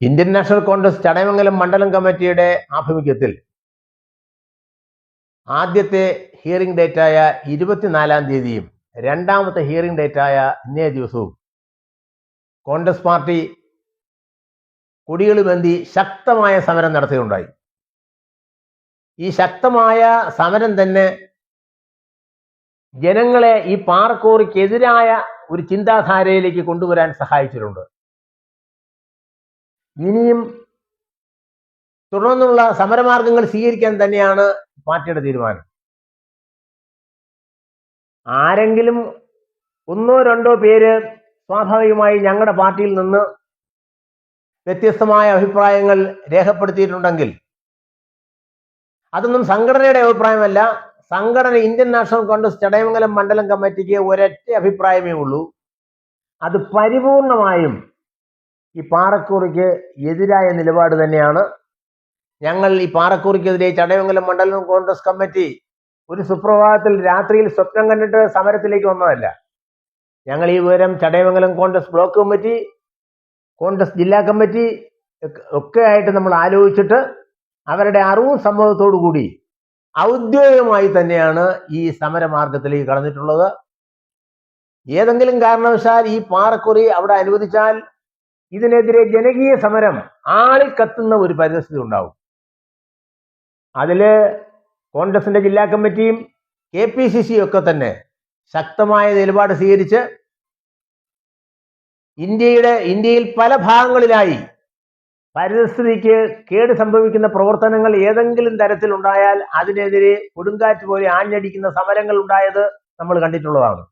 Indian national Congress Chadayamangalam മണ്ഡലം കമ്മിറ്റിയുടെ ആഭിമുഖ്യത്തിൽ ആദ്യത്തെ ഹിയറിംഗ് ഡേറ്റായ ഇരുപത്തിനാലാം തീയതിയും രണ്ടാമത്തെ ഹിയറിംഗ് ഡേറ്റായ ഇന്നേ ദിവസവും കോൺഗ്രസ് പാർട്ടി കൊടികളുബന്തി ശക്തമായ സമരം നടത്തുകയുണ്ടായി ഈ ശക്തമായ സമരം തന്നെ ജനങ്ങളെ ഈ പാർക്കോറിക്കെതിരായ ഒരു ചിന്താധാരയിലേക്ക് കൊണ്ടുവരാൻ സഹായിച്ചിട്ടുണ്ട്. ഇനിയും തുടർന്നുള്ള സമരമാർഗങ്ങൾ സ്വീകരിക്കാൻ തന്നെയാണ് പാർട്ടിയുടെ തീരുമാനം. ആരെങ്കിലും ഒന്നോ രണ്ടോ പേര് സ്വാഭാവികമായി ഞങ്ങളുടെ പാർട്ടിയിൽ നിന്ന് വ്യത്യസ്തമായ അഭിപ്രായങ്ങൾ രേഖപ്പെടുത്തിയിട്ടുണ്ടെങ്കിൽ അതൊന്നും സംഘടനയുടെ അഭിപ്രായമല്ല. സംഘടന ഇന്ത്യൻ നാഷണൽ കോൺഗ്രസ് ചടയമംഗലം മണ്ഡലം കമ്മിറ്റിക്ക് ഒരൊറ്റ അഭിപ്രായമേ ഉള്ളൂ. അത് പരിപൂർണമായും ഈ പാറക്കൂറിക്ക് എതിരായ നിലപാട് തന്നെയാണ്. ഞങ്ങൾ ഈ പാറക്കൂറിക്കെതിരെ ചടയമംഗലം മണ്ഡലം കോൺഗ്രസ് കമ്മിറ്റി ഒരു സുപ്രഭാതത്തിൽ രാത്രിയിൽ സ്വപ്നം കണ്ടിട്ട് സമരത്തിലേക്ക് വന്നതല്ല. ഞങ്ങൾ ഈ വിവരം ചടയമംഗലം കോൺഗ്രസ് ബ്ലോക്ക് കമ്മിറ്റി കോൺഗ്രസ് ജില്ലാ കമ്മിറ്റി ഒക്കെ- ആയിട്ട് നമ്മൾ ആലോചിച്ചിട്ട് അവരുടെ അറിവും സമ്മതത്തോടു കൂടി ഔദ്യോഗികമായി തന്നെയാണ് ഈ സമരമാർഗത്തിലേക്ക് കടന്നിട്ടുള്ളത്. ഏതെങ്കിലും കാരണവശാൽ ഈ പാറക്കുറി അവിടെ അനുവദിച്ചാൽ ഇതിനെതിരെ ജനകീയ സമരം ആളിക്കത്തുന്ന ഒരു പരിസ്ഥിതി ഉണ്ടാവും. അതിൽ കോൺഗ്രസിന്റെ ജില്ലാ കമ്മിറ്റിയും കെ പി സി സി ഒക്കെ തന്നെ ശക്തമായ നിലപാട് സ്വീകരിച്ച് ഇന്ത്യയുടെ ഇന്ത്യയിൽ പല ഭാഗങ്ങളിലായി പരിസ്ഥിതിക്ക് കേട് സംഭവിക്കുന്ന പ്രവർത്തനങ്ങൾ ഏതെങ്കിലും തരത്തിൽ ഉണ്ടായാൽ അതിനെതിരെ കൊടുങ്കാറ്റ് പോലെ ആഞ്ഞടിക്കുന്ന സമരങ്ങൾ ഉണ്ടായത് നമ്മൾ കണ്ടിട്ടുള്ളതാണ്.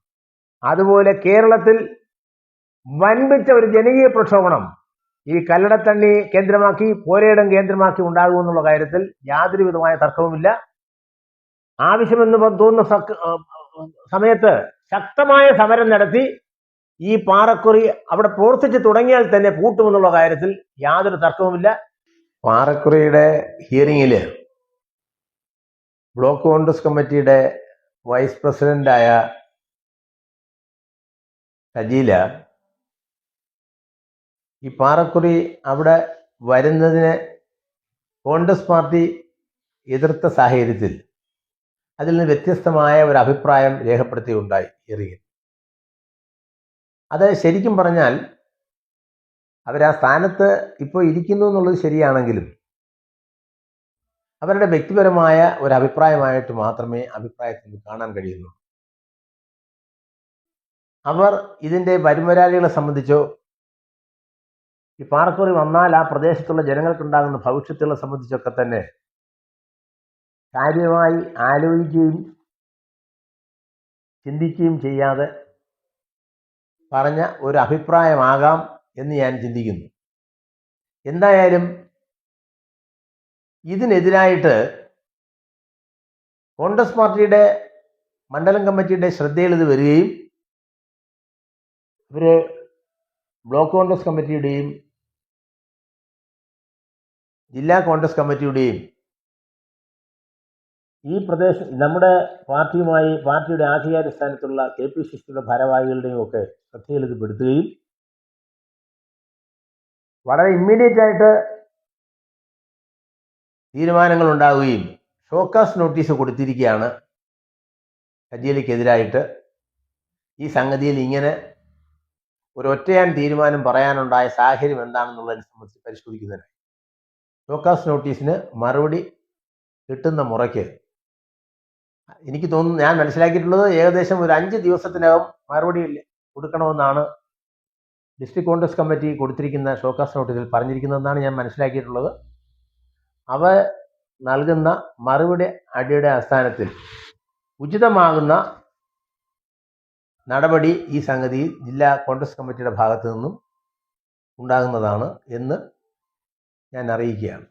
അതുപോലെ കേരളത്തിൽ വൻപിച്ച ഒരു ജനകീയ പ്രക്ഷോഭണം ഈ കല്ലടത്തണ്ണി കേന്ദ്രമാക്കി പോരയിടം കേന്ദ്രമാക്കി ഉണ്ടാകുമെന്നുള്ള കാര്യത്തിൽ യാതൊരു വിധമായ തർക്കവുമില്ല. ആവശ്യമെന്ന് തോന്നുന്ന സമയത്ത് ശക്തമായ സമരം നടത്തി ഈ പാറക്കുറി അവിടെ പ്രവർത്തിച്ചു തുടങ്ങിയാൽ തന്നെ പൂട്ടുമെന്നുള്ള കാര്യത്തിൽ യാതൊരു തർക്കവുമില്ല. പാറക്കുറിയുടെ ഹിയറിംഗിൽ ബ്ലോക്ക് കോൺഗ്രസ് കമ്മിറ്റിയുടെ വൈസ് പ്രസിഡന്റായ സജീല ഈ പാറക്കുറി അവിടെ വരുന്നതിന് കോൺഗ്രസ് പാർട്ടി എതിർത്ത സാഹചര്യത്തിൽ അതിൽ നിന്ന് വ്യത്യസ്തമായ ഒരു അഭിപ്രായം രേഖപ്പെടുത്തിയുണ്ടായി ഹിയറിംഗിൽ അത് ശരിക്കും പറഞ്ഞാൽ അവർ ആ സ്ഥാനത്ത് ഇപ്പോൾ ഇരിക്കുന്നു എന്നുള്ളത് ശരിയാണെങ്കിലും അവരുടെ വ്യക്തിപരമായ ഒരു അഭിപ്രായമായിട്ട് മാത്രമേ അഭിപ്രായത്തിൽ കാണാൻ കഴിയുന്നു അവർ ഇതിന്റെ വരുമരാളികളെ സംബന്ധിച്ചോ ഈ പാറക്കുറി വന്നാൽ ആ പ്രദേശത്തുള്ള ജനങ്ങൾക്കുണ്ടാകുന്ന ഭവിഷ്യത്തുകളെ സംബന്ധിച്ചൊക്കെ തന്നെ കാര്യമായി ആലോചിക്കുകയും ചിന്തിക്കുകയും ചെയ്യാതെ പറഞ്ഞ ഒരു അഭിപ്രായമാകാം എന്ന് ഞാൻ ചിന്തിക്കുന്നു. എന്തായാലും ഇതിനെതിരായിട്ട് കോൺഗ്രസ് പാർട്ടിയുടെ മണ്ഡലം കമ്മിറ്റിയുടെ ശ്രദ്ധയിൽ ഇത് വരികയും ഇവർ ബ്ലോക്ക് കോൺഗ്രസ് കമ്മിറ്റിയുടെയും ജില്ലാ കോൺഗ്രസ് കമ്മിറ്റിയുടെയും ഈ പ്രദേശം നമ്മുടെ പാർട്ടിയുമായി പാർട്ടിയുടെ ആധികാരസ്ഥാനത്തുള്ള കെ പി സി സിയുടെ ഭാരവാഹികളുടെയും ഒക്കെ ശ്രദ്ധയിൽ പെടുത്തുകയും വളരെ ഇമ്മീഡിയറ്റ് ആയിട്ട് തീരുമാനങ്ങൾ ഉണ്ടാവുകയും ഷോക്കാസ് നോട്ടീസ് കൊടുത്തിരിക്കുകയാണ് കജേലിക്കെതിരായിട്ട് ഈ സംഗതിയിൽ ഇങ്ങനെ ഒരു ഒറ്റയാൻ തീരുമാനം പറയാനുണ്ടായ സാഹചര്യം എന്താണെന്നുള്ളതിനെ സംബന്ധിച്ച് പരിശോധിക്കുന്നതിനായി. ഷോക്കാസ് നോട്ടീസിന് മറുപടി കിട്ടുന്ന മുറയ്ക്ക് എനിക്ക് തോന്നുന്നു ഞാൻ മനസ്സിലാക്കിയിട്ടുള്ളത് ഏകദേശം ഒരു അഞ്ച് ദിവസത്തിനകം മറുപടി കൊടുക്കണമെന്നാണ് ഡിസ്ട്രിക്ട് കോൺഗ്രസ് കമ്മിറ്റി കൊടുത്തിരിക്കുന്ന ഷോക്കാസ് നോട്ടീസിൽ പറഞ്ഞിരിക്കുന്നതെന്നാണ് ഞാൻ മനസ്സിലാക്കിയിട്ടുള്ളത്. അവ നൽകുന്ന മറുപടി അടിയുടെ അടിസ്ഥാനത്തിൽ ഉചിതമാകുന്ന നടപടി ഈ സംഗതിയിൽ ജില്ലാ കോൺഗ്രസ് കമ്മിറ്റിയുടെ ഭാഗത്തു നിന്നും ഉണ്ടാകുന്നതാണ് എന്ന് ഞാൻ അറിയിക്കുകയാണ്.